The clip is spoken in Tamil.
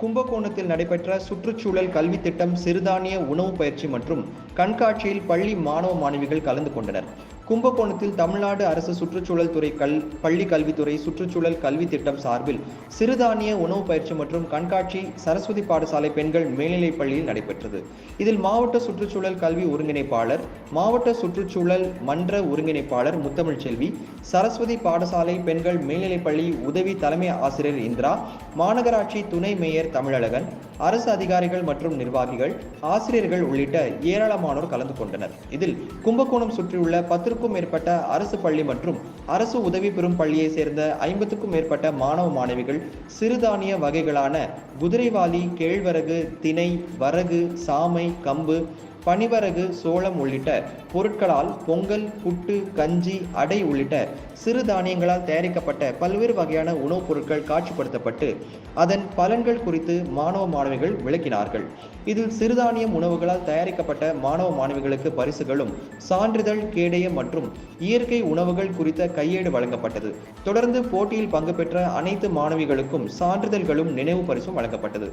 கும்பகோணத்தில் நடைபெற்ற சுற்றுச்சூழல் கல்வி திட்டம் சிறுதானிய உணவு பயிற்சி மற்றும் கண்காட்சியில் பள்ளி மாணவ மாணவிகள் கலந்து கொண்டனர். கும்பகோணத்தில் தமிழ்நாடு அரசு சுற்றுச்சூழல் துறை கல் பள்ளி கல்வித்துறை சுற்றுச்சூழல் கல்வி திட்டம் சார்பில் சிறுதானிய உணவு பயிற்சி மற்றும் கண்காட்சி சரஸ்வதி பாடசாலை பெண்கள் மேல்நிலைப் பள்ளியில் நடைபெற்றது. இதில் மாவட்ட சுற்றுச்சூழல் கல்வி ஒருங்கிணைப்பாளர் மாவட்ட சுற்றுச்சூழல் மன்ற ஒருங்கிணைப்பாளர் முத்தமிழ் செல்வி சரஸ்வதி பாடசாலை பெண்கள் மேல்நிலைப் பள்ளி உதவி தலைமை ஆசிரியர் இந்திரா மாநகராட்சி துணை மேயர் தமிழழகன் அரசு அதிகாரிகள் மற்றும் நிர்வாகிகள் ஆசிரியர்கள் உள்ளிட்ட ஏராளமானோர் கலந்து கொண்டனர். இதில் கும்பகோணம் சுற்றியுள்ள பத்து பத்திற்கும் மேற்பட்ட அரசு பள்ளி மற்றும் அரசு உதவி பெறும் பள்ளியை சேர்ந்த ஐம்பத்துக்கும் மேற்பட்ட மாணவ மாணவிகள் சிறுதானிய வகைகளான குதிரைவாலி கேழ்வரகு திணை வரகு சாமை கம்பு பனிவரகு சோளம் உள்ளிட்ட பொருட்களால் பொங்கல் புட்டு கஞ்சி அடை உள்ளிட்ட சிறு தானியங்களால் தயாரிக்கப்பட்ட பல்வேறு வகையான உணவுப் பொருட்கள் காட்சிப்படுத்தப்பட்டு அதன் பலன்கள் குறித்து மாணவ மாணவிகள் விளக்கினார்கள். இதில் சிறுதானியம் உணவுகளால் தயாரிக்கப்பட்ட மாணவ மாணவிகளுக்கு பரிசுகளும் சான்றிதழ் கேடயம் மற்றும் இயற்கை உணவுகள் குறித்த கையேடு வழங்கப்பட்டது. தொடர்ந்து போட்டியில் பங்கு பெற்ற அனைத்து மாணவிகளுக்கும் சான்றிதழ்களும் நினைவு பரிசும் வழங்கப்பட்டது.